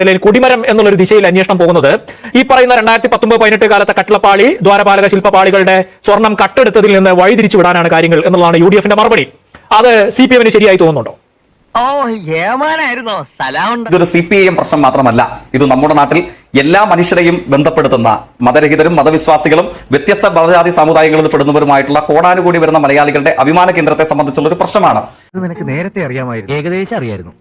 അല്ലെങ്കിൽ കുടിമരം എന്നുള്ളൊരു ദിശയിൽ അന്വേഷണം പോകുന്നത്. ഈ പറയുന്ന രണ്ടായിരത്തി പത്തൊമ്പത് പതിനെട്ട് കാലത്തെ കട്ടിളപ്പാളി ദ്വാരപാലക ശില്പപാളികളുടെ സ്വർണം കട്ടെടുത്തതിൽ നിന്ന് വഴിതിരിച്ചു വിടാനാണ് കാര്യങ്ങൾ എന്നുള്ളതാണ് യു ഡി എഫിന്റെ മറുപടി. അത് സി പി എമ്മിന് ശരിയായി തോന്നുന്നുണ്ടോ? ഇതൊരു സി പി ഐ എം പ്രശ്നം മാത്രമല്ല. ഇത് നമ്മുടെ നാട്ടിൽ എല്ലാ മനുഷ്യരെയും ബന്ധപ്പെടുത്തുന്ന മതരഹിതരും മതവിശ്വാസികളും വ്യത്യസ്ത മതജാതി സമുദായങ്ങളിൽ പെടുന്നവരുമായിട്ടുള്ള കോടാനുകൂടി വരുന്ന മലയാളികളുടെ അഭിമാന കേന്ദ്രത്തെ സംബന്ധിച്ചുള്ള ഒരു പ്രശ്നമാണ് നിനക്ക് നേരത്തെ അറിയാമായിരുന്നു. ഏകദേശം അറിയായിരുന്നു.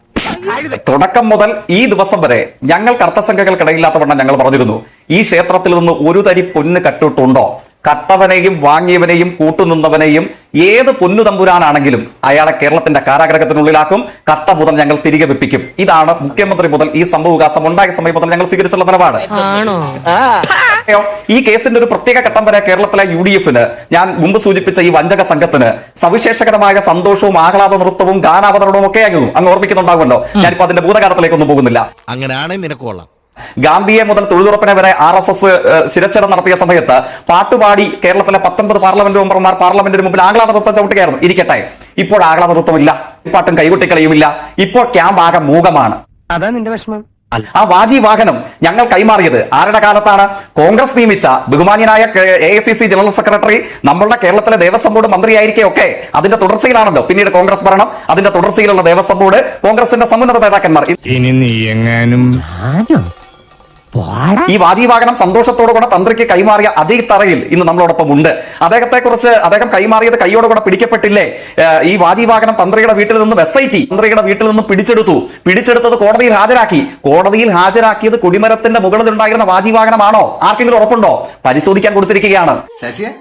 തുടക്കം മുതൽ ഈ ദിവസം വരെ ഞങ്ങൾ അർത്ഥശങ്കകൾക്കിടയില്ലാത്തവണ്ണം ഞങ്ങൾ പറഞ്ഞിരുന്നു. ഈ ക്ഷേത്രത്തിൽ നിന്ന് ഒരു തരി പൊന്ന് കട്ടിട്ടുണ്ടോ? കട്ടവനെയും വാങ്ങിയവനെയും കൂട്ടുനിന്നവനെയും ഏത് പൊന്നു തമ്പുരാനാണെങ്കിലും അയാളെ കേരളത്തിന്റെ കാരാഗ്രഹത്തിനുള്ളിലാക്കും. കട്ട മുതൽ ഞങ്ങൾ തിരികെ വെപ്പിക്കും. ഇതാണ് മുഖ്യമന്ത്രി മുതൽ ഈ സംഭവവികാസം ഉണ്ടായ സമയം മുതൽ ഞങ്ങൾ സ്വീകരിച്ചുള്ള നിലപാട്. ഈ കേസിന്റെ ഒരു പ്രത്യേക ഘട്ടം വരെ കേരളത്തിലെ യു ഡി എഫിന് ഞാൻ മുമ്പ് സൂചിപ്പിച്ച ഈ വഞ്ചക സംഘത്തിന് സവിശേഷകരമായ സന്തോഷവും ആഹ്ലാദ നൃത്തവും ഗാനാവതരണവും ഒക്കെ ആയിരുന്നു അങ്ങ് ഓർമ്മിക്കുന്നുണ്ടാകുമല്ലോ ഞാനിപ്പോ അതിന്റെ ഭൂതകാലത്തിലേക്ക് ഒന്നും പോകുന്നില്ല. അങ്ങനെയാണെങ്കിൽ നിനക്ക് കൊള്ളാം. ഗാന്ധിയെ മുതൽ തൊഴിലുറപ്പിനെ വരെ ആർ എസ് എസ് ശിരച്ഛേദം നടത്തിയ സമയത്ത് പാട്ടുപാടി കേരളത്തിലെ പത്തൊമ്പത് പാർലമെന്റ് മെമ്പർമാർ പാർലമെന്റിന് മുമ്പിൽ ആഹ്ലാദ നൃത്തം ചവിട്ടുകയായിരുന്നു. ഇരിക്കട്ടെ ഇപ്പോൾ ആഹ്ലാദ നൃത്തമില്ല പാട്ടും കൈകൊട്ടിക്കളിയുമില്ല. ഇപ്പോൾ ക്യാമ്പ് ആകെ മൂകമാണ് അതാ നിന്റെ വിഷമം. ആ വാജി വാഹനം ഞങ്ങൾ കൈമാറിയത് ആരുടെ കാലത്താണ്? കോൺഗ്രസ് നിയമിച്ച ബഹുമാന്യനായ A I C C general secretary നമ്മളുടെ കേരളത്തിലെ ദേവസ്വം ബോർഡ് മന്ത്രിയായിരിക്കെ ഒക്കെ അതിന്റെ തുടർച്ചയിലാണല്ലോ. പിന്നീട് കോൺഗ്രസ് ഭരണം അതിന്റെ തുടർച്ചയിലുള്ള ദേവസ്വം ബോർഡ് കോൺഗ്രസിന്റെ സമുന്നത നേതാക്കന്മാർ. ഇനി നീ എങ്ങാനും ഈ വാജീവാഹനം സന്തോഷത്തോടു കൂടെ തന്ത്രിക്ക് കൈമാറിയ അജയ് തറയിൽ ഇന്ന് നമ്മളോടൊപ്പം ഉണ്ട്. അദ്ദേഹത്തെ കുറിച്ച് അദ്ദേഹം കൈമാറിയത് കൈയോടുകൂടെ പിടിക്കപ്പെട്ടില്ലേ? ഈ വാജീവാഹനം തന്ത്രിയുടെ വീട്ടിൽ നിന്ന് എസ് ഐ ടി തന്ത്രിയുടെ വീട്ടിൽ നിന്ന് പിടിച്ചെടുത്തു. പിടിച്ചെടുത്തത് കോടതിയിൽ ഹാജരാക്കി. കോടതിയിൽ ഹാജരാക്കിയത് കൊടിമരത്തിന്റെ മുകളിൽ ഉണ്ടായിരുന്ന വാജീവാഹനമാണോ ആർക്കെങ്കിലും ഉറപ്പുണ്ടോ? പരിശോധിക്കാൻ കൊടുത്തിരിക്കുകയാണ്. ശശിയെ?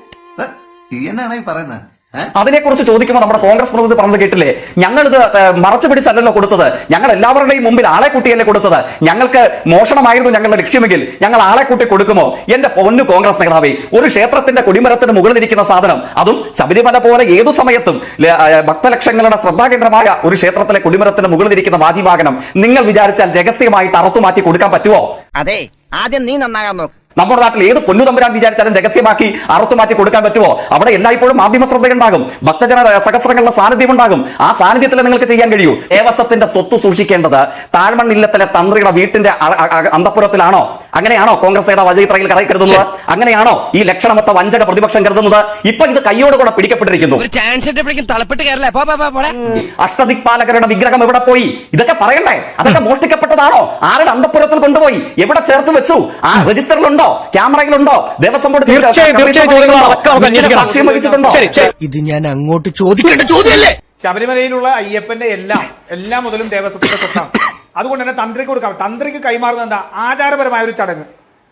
പറയുന്നത്? അതിനെക്കുറിച്ച് ചോദിക്കുമ്പോൾ നമ്മുടെ കോൺഗ്രസ് പ്രതിനിധി പറഞ്ഞത് കേട്ടില്ലേ? ഞങ്ങൾ ഇത് മറച്ചു പിടിച്ചല്ലല്ലോ കൊടുത്തത്. ഞങ്ങൾ എല്ലാവരുടെയും മുമ്പിൽ ആളെ കൂട്ടിയല്ലേ കൊടുത്തത്. ഞങ്ങൾക്ക് മോഷണമായിരുന്നു ഞങ്ങളുടെ ലക്ഷ്യമെങ്കിൽ ഞങ്ങൾ ആളെ കൂട്ടി കൊടുക്കുമോ? എന്റെ പൊന്നു കോൺഗ്രസ് നേതാവേ ഒരു ക്ഷേത്രത്തിന്റെ കൊടിമരത്തിന് മുകളിൽ ഇരിക്കുന്ന സാധനം അതും ശബരിമല പോലെ ഏതു സമയത്തും ഭക്തലക്ഷങ്ങളുടെ ശ്രദ്ധാകേന്ദ്രമായ ഒരു ക്ഷേത്രത്തിലെ കൊടിമരത്തിന് മുകളിൽ ഇരിക്കുന്ന വാജിവാഹനം നിങ്ങൾ വിചാരിച്ചാൽ രഹസ്യമായിട്ട് അറുത്തുമാറ്റി കൊടുക്കാൻ പറ്റുമോ അതെ ആദ്യം നീ നന്നാകാൻ നോക്ക്. നമ്മുടെ നാട്ടിൽ ഏത് പൊന്നു തമ്പുരാൻ വിചാരിച്ചാലും രഹസ്യമാക്കി അറുത്തു മാറ്റി കൊടുക്കാൻ പറ്റുമോ? അവിടെ എല്ലായ്പ്പോഴും മാധ്യമ ശ്രദ്ധയുണ്ടാകും. ഭക്തജന സഹസ്രങ്ങളുടെ സാന്നിധ്യം ഉണ്ടാകും ആ സാന്നിധ്യത്തിൽ നിങ്ങൾക്ക് ചെയ്യാൻ കഴിയൂ. ദേവസ്വത്തിന്റെ സ്വത്ത് സൂക്ഷിക്കേണ്ടത് താഴ്മണ്ണില്ലത്തിലെ തന്ത്രിയുടെ വീട്ടിന്റെ അ- അ- അ- അന്തപ്പുരത്തിലാണോ അങ്ങനെയാണോ കോൺഗ്രസ് നേതാവ് അജയ് ത്രയിൽ കറയി കരുതുന്നത്? അങ്ങനെയാണോ ഈ ലക്ഷണമൊത്ത വഞ്ചക പ്രതിപക്ഷം കരുതുന്നത്? ഇപ്പൊ ഇത് കൈയോട് കൂടെ പിടിക്കപ്പെട്ടിരിക്കുന്നു. അഷ്ടദിക്പാലകരുടെ വിഗ്രഹം എവിടെ പോയി? ഇതൊക്കെ പറയണ്ടേ? അതൊക്കെ മോഷ്ടിക്കപ്പെട്ടതാണോ ആരുടെ അന്തപ്പുരത്തിൽ കൊണ്ടുപോയി? എവിടെ ചേർത്ത് വെച്ചു? ആ രജിസ്റ്ററിലുണ്ടോ? ക്യാമറയിലുണ്ടോ? ദേവസ്വം ബോർഡ്. സാക്ഷ്യം വഹിച്ചിട്ടുണ്ടോ? ഇത് ഞാൻ അങ്ങോട്ട് ചോദിക്കേണ്ട ചോദ്യമല്ലേ? ശബരിമലയിലുള്ള അയ്യപ്പന്റെ എല്ലാം എല്ലാ മുതലും ദേവസ്വത്തിന്റെ സ്വത്താണ്. അതുകൊണ്ട് തന്നെ തന്ത്രിക്ക് കൊടുക്കാം. തന്ത്രിക്ക് കൈമാറുന്നത് എന്താ? ആചാരപരമായ ഒരു ചടങ്ങ്.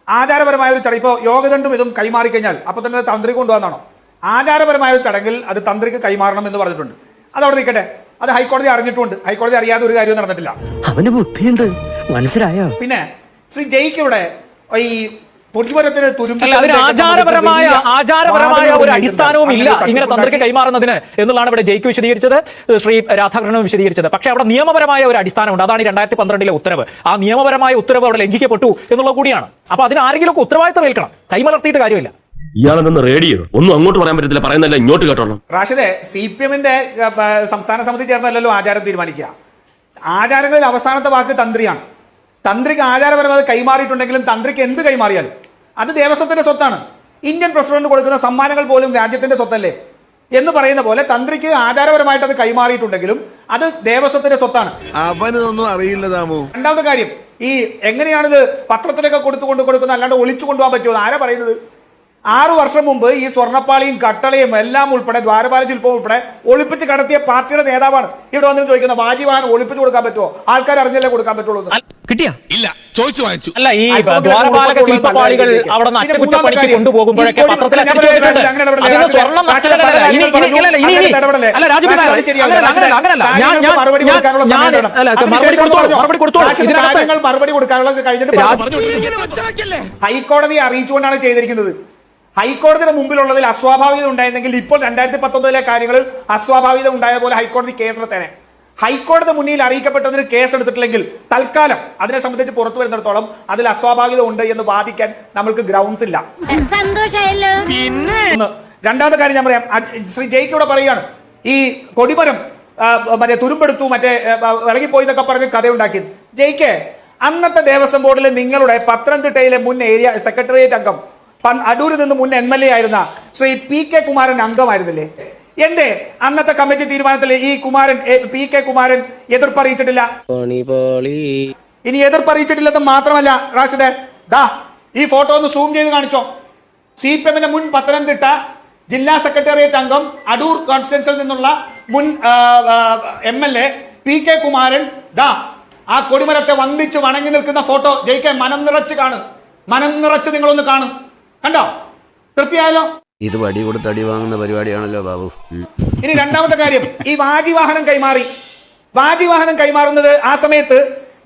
ആചാരപരമായ ഒരു ചടങ്ങ്. ഇപ്പോ യോഗദണ്ഡും ഇതും കൈമാറി കഴിഞ്ഞാൽ അപ്പൊ തന്നെ തന്ത്രി കൊണ്ടുവന്നാണോ ആചാരപരമായ ഒരു ചടങ്ങിൽ അത് തന്ത്രിക്ക് കൈമാറണം എന്ന് പറഞ്ഞിട്ടുണ്ട്. അതവിടെ അവിടെ നിൽക്കട്ടെ. അത് ഹൈക്കോടതി അറിഞ്ഞിട്ടുണ്ട്. ഹൈക്കോടതി അറിയാതെ ഒരു കാര്യവും നടന്നിട്ടില്ല. അവന് ബുദ്ധിയുണ്ട്. മനസ്സിലായോ? പിന്നെ ശ്രീ ജയ്ക്കിവിടെ ഈ ആചാരപരമായ ആചാരപരമായ ഒരു അടിസ്ഥാനവും ഇല്ല. ഇങ്ങനെ തന്ത്രിക്ക് കൈമാറുന്നതിന് എന്നുള്ളതാണ് ഇവിടെ ജയിക്ക് വിശദീകരിച്ചത് ശ്രീ രാധാകൃഷ്ണനും വിശദീകരിച്ചത്. പക്ഷേ അവിടെ നിയമപരമായ ഒരു അടിസ്ഥാനമുണ്ട്. അതാണ് ഈ രണ്ടായിരത്തി പന്ത്രണ്ടിലെ ഉത്തരവ്. ആ നിയമപരമായ ഉത്തരവ് അവിടെ ലംഘിക്കപ്പെട്ടു എന്നുള്ളത് കൂടിയാണ്. അപ്പൊ അതിന് ആരെങ്കിലും ഒക്കെ ഉത്തരവാദിത്തം ഏൽക്കണം കൈമലർത്തിയിട്ട് കാര്യമില്ല. ഇയാളെന്ന് റേഡിയോ ഒന്നും അങ്ങോട്ട് പറയാൻ പറ്റത്തില്ല. പറയുന്നല്ല ഇങ്ങോട്ട് കേട്ടോളാം. റാഷിദെ സി പി എമ്മിന്റെ സംസ്ഥാന സമിതി ചേർന്നല്ലോ ആചാരം തീരുമാനിക്കുക. ആചാരങ്ങളിൽ അവസാനത്തെ വാക്ക് തന്ത്രിയാണ്. തന്ത്രിക്ക് ആചാരപരമായി കൈമാറിയിട്ടുണ്ടെങ്കിലും തന്ത്രിക്ക് എന്ത് കൈമാറിയാലും അത് ദേവസ്വത്തിന്റെ സ്വത്താണ്. ഇന്ത്യൻ പ്രസിഡന്റ് കൊടുക്കുന്ന സമ്മാനങ്ങൾ പോലും രാജ്യത്തിന്റെ സ്വത്തല്ലേ? എന്ന് പറയുന്ന പോലെ തന്ത്രിക്ക് ആചാരപരമായിട്ട് അത് കൈമാറിയിട്ടുണ്ടെങ്കിലും അത് ദേവസ്വത്തിന്റെ സ്വത്താണ്. അവനൊന്നും അറിയില്ല രണ്ടാമത്തെ കാര്യം ഈ എങ്ങനെയാണിത് പത്രത്തിലൊക്കെ കൊടുത്തുകൊണ്ട് കൊടുക്കുന്നത് അല്ലാണ്ട് ഒളിച്ചു കൊണ്ടുപോകാൻ പറ്റുമോ? ആരാ പറയുന്നത്? ആറു വർഷം മുമ്പ് ഈ സ്വർണപ്പാളിയും കട്ടളയും എല്ലാം ഉൾപ്പെടെ ദ്വാരപാല ശില്പവും ഉൾപ്പെടെ ഒളിപ്പിച്ച് കടത്തിയ പാർട്ടിയുടെ നേതാവാണ്. ഇവിടെ വന്നിട്ട് ചോദിക്കുന്ന വാജിവാഹനം ഒളിപ്പിച്ച് കൊടുക്കാൻ പറ്റുമോ? ആൾക്കാർ അറിഞ്ഞല്ലേ കൊടുക്കാൻ പറ്റുള്ളൂ കിട്ടിയ? ഇല്ല ചോദിച്ചു വാങ്ങിച്ചു. അല്ല ഈ ദ്വാരപാലക ശില്പപാളികൾ അവിടെ അറ്റകുറ്റപ്പണിക്ക് കൊണ്ടുപോകുമ്പോഴൊക്കെ മറുപടി കൊടുക്കാനുള്ള കഴിഞ്ഞിട്ട്. ഹൈക്കോടതിയെ അറിയിച്ചുകൊണ്ടാണ് ചെയ്തിരിക്കുന്നത്. ഹൈക്കോടതിയുടെ മുമ്പിലുള്ളതിൽ അസ്വാഭാവികത ഉണ്ടായിരുന്നെങ്കിൽ ഇപ്പോൾ രണ്ടായിരത്തി പത്തൊമ്പതിലെ കാര്യങ്ങളിൽ അസ്വാഭാവികത ഉണ്ടായ പോലെ ഹൈക്കോടതി കേസെടുത്തേനെ. ഹൈക്കോടതി മുന്നിൽ അറിയിക്കപ്പെട്ടതിന് കേസ് എടുത്തിട്ടില്ലെങ്കിൽ തൽക്കാലം അതിനെ സംബന്ധിച്ച് പുറത്തു വരുന്നിടത്തോളം അതിൽ അസ്വാഭാവികത ഉണ്ട് എന്ന് വാദിക്കാൻ നമ്മൾക്ക് ഗ്രൗണ്ട്സ് ഇല്ല. രണ്ടാമത്തെ കാര്യം ഞാൻ പറയാം. ശ്രീ ജയ്ക്ക് ഇവിടെ പറയുകയാണ്. ഈ കൊടിമരം മറ്റേ തുരുമ്പെടുത്തു മറ്റേ ഇളകിപ്പോയി എന്നൊക്കെ പറഞ്ഞ് കഥയുണ്ടാക്കി. ജയ്ക്ക് അന്നത്തെ ദേവസ്വം ബോർഡിലെ നിങ്ങളുടെ പത്തനംതിട്ടയിലെ മുൻ ഏരിയ സെക്രട്ടേറിയറ്റ് അംഗം അടൂരിൽ നിന്ന് മുൻ എം എൽ എ ആയിരുന്ന ശ്രീ പി കെ കുമാരൻ അംഗമായിരുന്നില്ലേ? എന്തേ? അന്നത്തെ കമ്മിറ്റി തീരുമാനത്തിൽ ഈ കുമാരൻ പി കെ കുമാരൻ എതിർപ്പറിയിച്ചിട്ടില്ല. ഇനി എതിർപ്പറിയിച്ചിട്ടില്ലെന്ന് മാത്രമല്ല റാഷിദ് ദാ ഈ ഫോട്ടോ ഒന്ന് സൂം ചെയ്ത് കാണിച്ചോ. സി പി എമ്മിന്റെ മുൻ പത്തനംതിട്ട ജില്ലാ സെക്രട്ടേറിയറ്റ് അംഗം അടൂർ കോൺസ്റ്റിറ്റ്യൻസിൽ നിന്നുള്ള മുൻ M L A P K Kumaran ദാ ആ കൊടിമരത്തെ വന്ദിച്ച് വണങ്ങി നിൽക്കുന്ന ഫോട്ടോ. ജയിക്കാൻ മനം നിറച്ച് കാണും. മനം നിറച്ച് നിങ്ങളൊന്ന് കാണും. കണ്ടോ? തൃപ്തിയായാലോ ഇത് വടി കൊടുത്ത് അടി വാങ്ങുന്ന പരിപാടിയാണല്ലോ ബാബു. ഇനി രണ്ടാമത്തെ കാര്യം ഈ വാജിവാഹനം കൈമാറി. വാജിവാഹനം കൈമാറുന്നത് ആ സമയത്ത്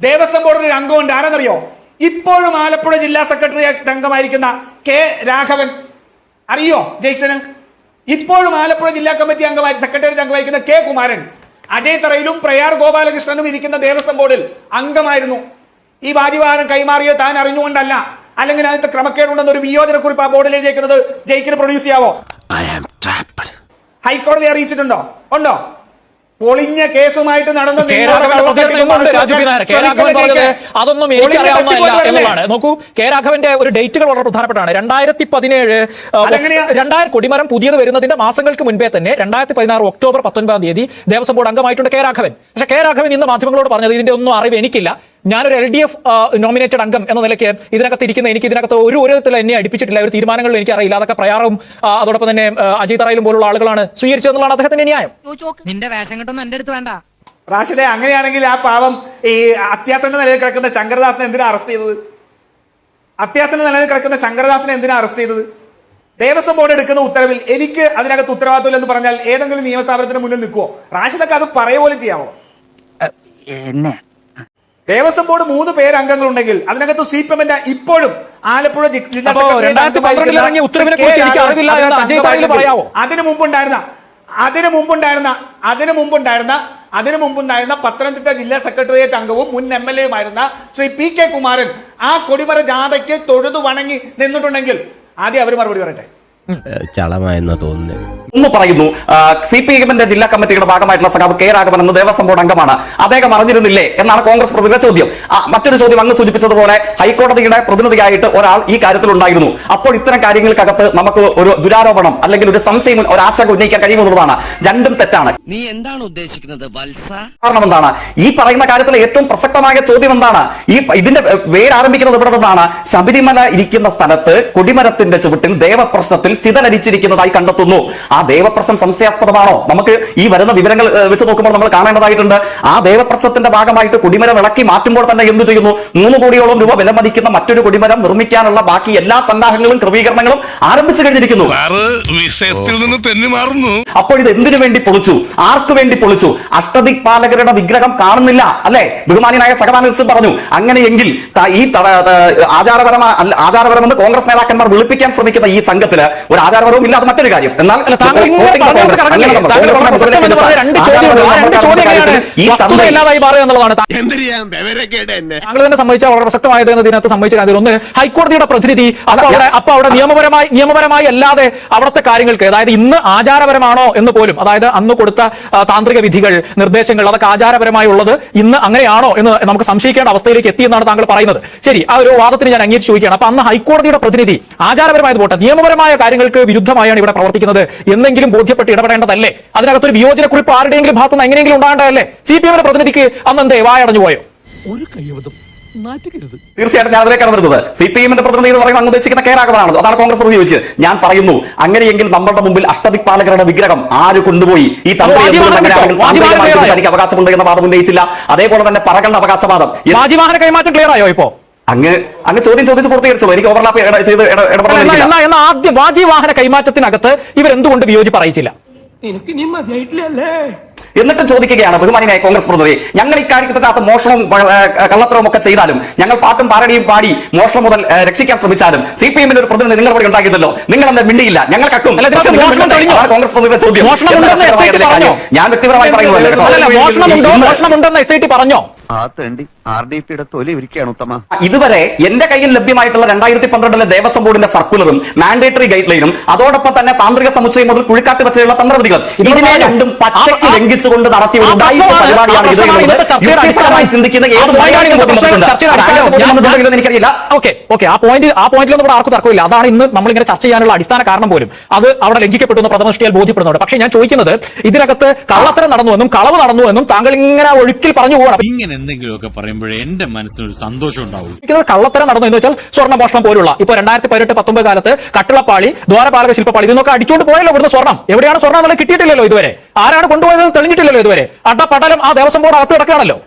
ദേവസ്വം ബോർഡിന് ഒരു അംഗമുണ്ട്. ആരെന്നറിയോ? ഇപ്പോഴും ആലപ്പുഴ ജില്ലാ സെക്രട്ടറി അംഗമായിരിക്കുന്ന കെ രാഘവൻ. അറിയോ ജയിച്ചന് ഇപ്പോഴും ആലപ്പുഴ ജില്ലാ കമ്മിറ്റി അംഗമായി സെക്രട്ടേറിയറ്റ് അംഗമായിരിക്കുന്ന കെ കുമാരൻ. അജയ് തറയിലും പ്രയാർ ഗോപാലകൃഷ്ണനും ഇരിക്കുന്ന ദേവസ്വം ബോർഡിൽ അംഗമായിരുന്നു. ഈ വാജിവാഹനം കൈമാറിയത് താൻ അറിഞ്ഞുകൊണ്ടല്ല. അല്ലെങ്കിൽ അതിന്റെ ക്രമക്കേടുണ്ടെന്ന് ഒരു വിയോജനക്കുറിപ്പ് ആ ബോർഡിൽ എഴുതിയേക്കുന്നത് ജയിക്കിന് പ്രൊഡ്യൂസ് ചെയ്യാവോ? ഹൈക്കോടതി അറിയിച്ചിട്ടുണ്ടോ? ഉണ്ടോ? പൊളിഞ്ഞ കേസുമായിട്ട് നടന്ന അതൊന്നും എനിക്കറിയാവുന്നതല്ല നോക്കൂ കെ രാഘവന്റെ ഒരു ഡേറ്റുകൾ വളരെ പ്രധാനപ്പെട്ടാണ് രണ്ടായിരത്തി പതിനേഴ് രണ്ടായിരം കൊടിമരം പുതിയത് വരുന്നതിന്റെ മാസങ്ങൾക്ക് മുൻപേ തന്നെ രണ്ടായിരത്തി പതിനാറ് ഒക്ടോബർ പത്തൊൻപതാം തീയതി ദേവസ്വം ബോർഡ് അംഗമായിട്ടുണ്ട് കെ രാഘവൻ പക്ഷെ കെ രാഘവൻ ഇന്ന് മാധ്യമങ്ങളോട് പറഞ്ഞത് ഇതിന്റെ ഒന്നും അറിവ് എനിക്കില്ല. ഞാനൊരു എൽ ഡി എഫ് നോമിനേറ്റഡ് അംഗം എന്ന നിലയ്ക്ക് ഇതിനകത്ത് ഇരിക്കുന്ന എനിക്ക് ഇതിനകത്ത് ഒരു ഒരു തരത്തിൽ എന്നെ അടിപ്പിച്ചിട്ടില്ല. ഒരു തീരുമാനങ്ങളും എനിക്ക് അറിയില്ല അതൊക്കെ പ്രയാറും. അതോടൊപ്പം തന്നെ അജയ് തറയിലും പോലുള്ള ആളുകളാണ് സ്വീകരിച്ചതെന്നുള്ളതാണ് അദ്ദേഹത്തിന്റെ ന്യായം. നിന്റെ വേഷം കെട്ടൊന്നും എന്റെ അടുത്ത് വേണ്ട. റാഷിദെ അങ്ങനെയാണെങ്കിൽ ആ പാവം ഈ അത്യാസന്റെ നിലയിൽ കിടക്കുന്ന ശങ്കരദാസിനെ എന്തിനാ അറസ്റ്റ് ചെയ്തത്? അത്യാസന്റെ നിലയിൽ കിടക്കുന്ന ശങ്കരദാസിനെ എന്തിനാ അറസ്റ്റ് ചെയ്തത്? ദേവസ്വം ബോർഡ് എടുക്കുന്ന ഉത്തരവിൽ എനിക്ക് അതിനകത്ത് ഉത്തരവാദിത്വം എന്ന് പറഞ്ഞാൽ ഏതെങ്കിലും നിയമസ്ഥാപനത്തിന് മുന്നിൽ നിൽക്കുവോ? റാഷിദൊക്കെ അത് പറയ പോലും ചെയ്യാമോ എന്നെ ദേവസ്വം ബോർഡ് മൂന്ന് പേര് അംഗങ്ങളുണ്ടെങ്കിൽ അതിനകത്ത് സി പി എമ്മിന്റെ ഇപ്പോഴും ആലപ്പുഴ ജി- ജില്ലാ അപ്പോ 2012 അംഗമായിരിക്കുന്ന ഇറങ്ങിയ ഉത്തരവിനെ കെ. കുറിച്ച് എനിക്ക് രാഘവൻ അറിവില്ല എന്ന് അതിനകത്ത് അജയ് താരയിൽ അംഗമായിരുന്നെങ്കിൽ അതിനു മുമ്പുണ്ടായിരുന്ന അതിനു മുമ്പുണ്ടായിരുന്ന അതിനു മുമ്പുണ്ടായിരുന്ന അതിനു മുമ്പുണ്ടായിരുന്ന പത്തനംതിട്ട ജില്ലാ സെക്രട്ടേറിയറ്റ് അംഗവും മുൻ എം എൽ എയുമായിരുന്ന ശ്രീ പി കെ കുമാരൻ ആ കൊടിമര ജാഥയ്ക്ക് തൊഴുതു വണങ്ങി നിന്നിട്ടുണ്ടെങ്കിൽ ആദ്യം അവർ മറുപടി പറയട്ടെ? ചളമായെന്ന് തോന്നുന്നത് ഒന്ന് പറയുന്നു. സി പി എമ്മിന്റെ ജില്ലാ കമ്മിറ്റിയുടെ ഭാഗമായിട്ടുള്ള സഖാവ് കെ രാഘവൻ എന്ന ദേവസ്വം ബോർഡ് അംഗമാണ്. അദ്ദേഹം അറിഞ്ഞിരുന്നില്ലേ എന്നാണ് കോൺഗ്രസ് പ്രതിയുടെ ചോദ്യം. മറ്റൊരു ചോദ്യം അങ്ങ് സൂചിപ്പിച്ചതുപോലെ ഹൈക്കോടതിയുടെ പ്രതിനിധിയായിട്ട് ഒരാൾ ഈ കാര്യത്തിൽ ഉണ്ടായിരുന്നു. അപ്പോൾ ഇത്തരം കാര്യങ്ങൾക്കകത്ത് നമുക്ക് ഒരു ദുരാരോപണം അല്ലെങ്കിൽ ഒരു സംശയം ഒരു ആശങ്ക ഉന്നയിക്കാൻ കഴിയുമെന്നുള്ളതാണ് രണ്ടും തെറ്റാണ്. നീ എന്താണ് ഉദ്ദേശിക്കുന്നത് കാരണം എന്താണ്? ഈ പറയുന്ന കാര്യത്തിൽ ഏറ്റവും പ്രസക്തമായ ചോദ്യം എന്താണ്? ഈ ഇതിന്റെ വേര് വേരാരംഭിക്കുന്നത് ഇവിടെ നിന്നാണ്. ശബരിമല ഇരിക്കുന്ന സ്ഥലത്ത് കൊടിമരത്തിന്റെ ചുവട്ടിൽ ദേവപ്രശ്നത്തിൽ ചിതലരിച്ചിരിക്കുന്നതായി കണ്ടെത്തുന്നു. ആ ദേവപ്രശ്നം സംശയാസ്പദമാണോ? നമുക്ക് ഈ വരുന്ന വിവരങ്ങൾ വെച്ച് നോക്കുമ്പോൾ നമ്മൾ കാണേണ്ടതായിട്ടുണ്ട്. ആ ദേവപ്രശ്നത്തിന്റെ ഭാഗമായിട്ട് കുടിമരം ഇളക്കി മാറ്റുമ്പോൾ തന്നെ എന്ത് ചെയ്യുന്നു? മൂന്ന് കോടിയോളം രൂപ വിലമതിക്കുന്ന മറ്റൊരു കുടിമരം നിർമ്മിക്കാനുള്ള ബാക്കി എല്ലാ സന്നാഹങ്ങളും ക്രമീകരണങ്ങളും ആരംഭിച്ചു കഴിഞ്ഞിരിക്കുന്നു. വിഷയത്തിൽ നിന്ന് തെന്നി മാറുന്നു. അപ്പോൾ ഇത് എന്തിനു വേണ്ടി പൊളിച്ചു? ആർക്കു വേണ്ടി പൊളിച്ചു? അഷ്ടദിക്പാലകരുടെ വിഗ്രഹം കാണുന്നില്ല അല്ലെ? ബഹുമാനിയായ സഹമാന പറഞ്ഞു അങ്ങനെയെങ്കിൽ ഈ അല്ല, ആചാരപരമെന്ന് കോൺഗ്രസ് നേതാക്കന്മാർ വിളിപ്പിക്കാൻ ശ്രമിക്കുന്ന ഈ സംഘത്തിന് ഒരു ആചാരപരവും ഇല്ലാതെ മറ്റൊരു കാര്യം. എന്നാൽ താങ്കൾ എന്നെ? തന്നെ സംബന്ധിച്ച വളരെ പ്രസക്തമായത് എന്ന് ഇതിനകത്ത് സംബന്ധിച്ച കാര്യത്തിൽ ഒന്ന് ഹൈക്കോടതിയുടെ പ്രതിനിധി അപ്പൊ അവിടെ അപ്പൊ അവിടെ നിയമപരമായി നിയമപരമായി അല്ലാതെ അവിടുത്തെ കാര്യങ്ങൾക്ക് അതായത് ഇന്ന് ആചാരപരമാണോ എന്ന് പോലും അതായത് അന്ന് കൊടുത്ത താന്ത്രിക വിധികൾ നിർദ്ദേശങ്ങൾ അതൊക്കെ ആചാരപരമായി ഉള്ളത് ഇന്ന് അങ്ങനെയാണോ എന്ന് നമുക്ക് സംശയിക്കേണ്ട അവസ്ഥയിലേക്ക് എത്തി എന്നാണ് താങ്കൾ പറയുന്നത്. ശരി ആ ഒരു വാദത്തിന് ഞാൻ അംഗീകരിച്ച് ചോദിക്കുകയാണ്. അപ്പൊ അന്ന് ഹൈക്കോടതിയുടെ പ്രതിനിധി ആചാരപരമായത് പോട്ടെ നിയമപരമായ കാര്യങ്ങൾക്ക് വിരുദ്ധമായാണ് ഇവിടെ പ്രവർത്തിക്കുന്നത് എന്നെങ്കിലും ബോധ്യപ്പെട്ട് ഇടപെടേണ്ടതല്ലേ? അതിനകത്തൊരു വിയോജനക്കുറിപ്പ് ആരുടെയെങ്കിലും ഭാഗത്തുനിന്ന് എങ്ങനെയെങ്കിലും ഉണ്ടാകേണ്ടതല്ലേ? സി പി എമ്മിന്റെ പ്രതിനിധിക്ക് അന്ന് എന്തേ വായടഞ്ഞു പോയോ? തീർച്ചയായിട്ടും ഞാൻ അതിലേക്കാണ് വരുന്നത്. സി പി എമ്മിന്റെ പ്രതിനിധി എന്ന് പറയുന്നത് അങ്ങ് ഉദ്ദേശിക്കുന്ന കെ രാഘവനാണ് അതാണ് കോൺഗ്രസ് പ്രതിനിധി ചോദിച്ചത് ഞാൻ പറയുന്നു അങ്ങനെയെങ്കിൽ നമ്മളുടെ മുമ്പിൽ അഷ്ടദിക്പാലകരുടെ വിഗ്രഹം ആര് കൊണ്ടുപോയി? ഈ തന്ത്രി അവകാശമുണ്ട് എന്ന വാദം ഉന്നയിച്ചില്ല. അതേപോലെ തന്നെ പറകളുടെ അവകാശവാദം. കൈമാറ്റം ക്ലിയർ ആയോ ഇപ്പോ? അങ്ങ് അങ്ങ് ചോദ്യം ചോദിച്ച് പൂർത്തീകരിച്ചോളൂ എനിക്ക് ഓവർലാപ്പ് ചെയ്ത് എന്നാ എന്നാ ആദ്യ വാജിവാഹന കൈമാറ്റത്തിനകത്ത് ഇവരെന്തുകൊണ്ട് വിയോജിപ്പ് അറിയിച്ചില്ല? എന്നിട്ട് ചോദിക്കുകയാണ് ബഹുമാനിയായ കോൺഗ്രസ് പ്രതിനിധി ഞങ്ങൾ ഇക്കാര്യത്തിനകത്ത് മോഷണവും ഏഹ്, കള്ളത്തരവും ഒക്കെ ചെയ്താലും ഞങ്ങൾ പാട്ടും പാരടിയും പാടി മോഷണം മുതൽ രക്ഷിക്കാൻ ശ്രമിച്ചാലും സി പി എമ്മിന്റെ ഒരു പ്രതിനിധി നിങ്ങൾ ഇവിടെ ഉണ്ടാക്കിയതല്ലോ നിങ്ങൾ എന്താ മിണ്ടിയില്ല ഞങ്ങൾ കക്കും കോൺഗ്രസ് പ്രതിനിധിയുടെ ചോദ്യം? ഞാൻ വ്യക്തിപരമായി പറയുന്നു കേട്ടോ. അല്ലല്ല മോഷണമുണ്ടോ? ഇന്ന് മോഷണമുണ്ടെന്ന് എസ് ഐ ടി പറഞ്ഞോ? ആ തേണ്ടി. ആർ ഡി പിയുടെ തൊലി ഇരിക്കുകയാണ് ഉത്തമ. ഇതുവരെ എന്റെ കയ്യിൽ ലഭ്യമായിട്ടുള്ള രണ്ടായിരത്തി പന്ത്രണ്ടിലെ ദേവസ്വം ബോർഡിന്റെ സർക്കുലറും മാൻഡേറ്ററി ഗൈഡ് ലൈനും അതോടൊപ്പം തന്നെ താന്ത്രിക സമുച്ചയം മുതൽ കുഴിക്കാട്ട് വെച്ചുള്ള തന്ത്രവിധികളും ഇതിനെ രണ്ടും പച്ചയ്ക്ക് ലംഘിച്ചുകൊണ്ട് നടത്തിയ ഒരു പരിപാടിയാണ്. ചിന്തിക്കുന്ന ഏത് എനിക്കറിയില്ല. Okay okay. ആ പോയിന്റ് ആ പോയിന്റിലൊന്നും ഇവിടെ ആർക്കും തർക്കമില്ല. അതാണ് ഇന്ന് നമ്മളിങ്ങനെ ചർച്ച ചെയ്യാനുള്ള അടിസ്ഥാന കാരണം പോലും. അത് അവിടെ ലംഘിക്കപ്പെട്ടു എന്ന് പ്രഥമദൃഷ്ടിയാൽ ബോധ്യപ്പെടുന്നുണ്ട്. പക്ഷേ ഞാൻ ചോദിക്കുന്നത് ഇതിനകത്ത് കള്ളത്തരം നടന്നുവെന്നും കളവ് നടന്നുവെന്നും താങ്കൾ ഇങ്ങനെ ഒഴുക്കിൽ പറഞ്ഞു പോകണം ഇങ്ങനെ എന്തെങ്കിലുമൊക്കെ പറയുമ്പോഴേ എന്റെ മനസ്സിനൊരു സന്തോഷം ഉണ്ടാവും കള്ളത്തരം നടന്നു എന്ന് വെച്ചാൽ സ്വർണമോഷണം പോലുള്ള. ഇപ്പൊ രണ്ടായിരത്തി പതിനെട്ട് പത്തൊമ്പത് കാലത്ത് കട്ടിളപ്പാളി ദ്വാരപാലക ശില്പപ്പാളി ഇതൊക്കെ അടിച്ചുകൊണ്ട് പോയല്ലോ ഇവിടുന്ന് സ്വർണം എവിടെയാണ് സ്വർണം എന്നുള്ളത് കിട്ടിയിട്ടില്ലല്ലോ ഇതുവരെ? ആരാണ് കൊണ്ടുപോയതെന്ന് തെളിഞ്ഞിട്ടില്ലല്ലോ ഇതുവരെ? അട്ടപ്പടലം ആ ദേവസ്വം ബോർഡ് അകത്ത് കിടക്കുകയാണല്ലോ.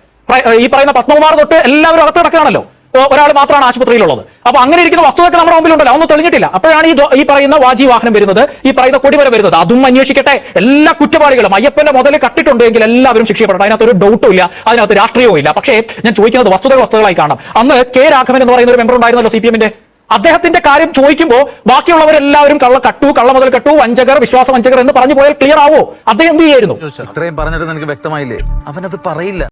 ഈ പറയുന്ന പത്മകുമാർ തൊട്ട് എല്ലാവരും അകത്ത് കിടക്കുകയാണല്ലോ. ഒരാൾ മാത്രമാണ് ആശുപത്രിയിലുള്ളത്. അപ്പൊ അങ്ങനെ ഇരിക്കുന്ന വസ്തുതയൊക്കെ നമ്മുടെ മുമ്പിലുണ്ടല്ലോ. ഒന്നും തെളിഞ്ഞിട്ടില്ല. അപ്പോഴാണ് ഈ ഈ പറയുന്ന വാജി വാഹനം വരുന്നത് ഈ പറയുന്ന കൊടിവര വരുന്നത്. അതും അന്വേഷിക്കട്ടെ. എല്ലാ കുറ്റവാളികളും അയ്യപ്പന്റെ മുതൽ കട്ടിട്ടുണ്ടെങ്കിൽ എല്ലാവരും ശിക്ഷിക്കപ്പെടണം. അതിനകത്ത് ഒരു ഡൗട്ടും ഇല്ല. അതിനകത്ത് രാഷ്ട്രീയവും ഇല്ല. പക്ഷേ ഞാൻ ചോദിക്കുന്നത് വസ്തുതകൾ വസ്തുതകളായി കാണാം അന്ന് കെ രാഘവൻ എന്ന് പറയുന്ന ഒരു മെമ്പർ ഉണ്ടായിരുന്നല്ലോ സി പി എമ്മിന്റെ. അദ്ദേഹത്തിന്റെ കാര്യം ചോദിക്കുമ്പോൾ ബാക്കിയുള്ളവരെല്ലാവരും കള്ള കട്ടു കള്ള മുതൽ കട്ടു വഞ്ചകർ വിശ്വാസ വഞ്ചകർ എന്ന് പറഞ്ഞു പോയാൽ ക്ലിയർ ആവോ? അദ്ദേഹം എന്ത് ചെയ്യായിരുന്നു? ഇത്രയും പറഞ്ഞിട്ട് നിനക്ക് വ്യക്തമായില്ലേ? അവനത് പറയില്ല.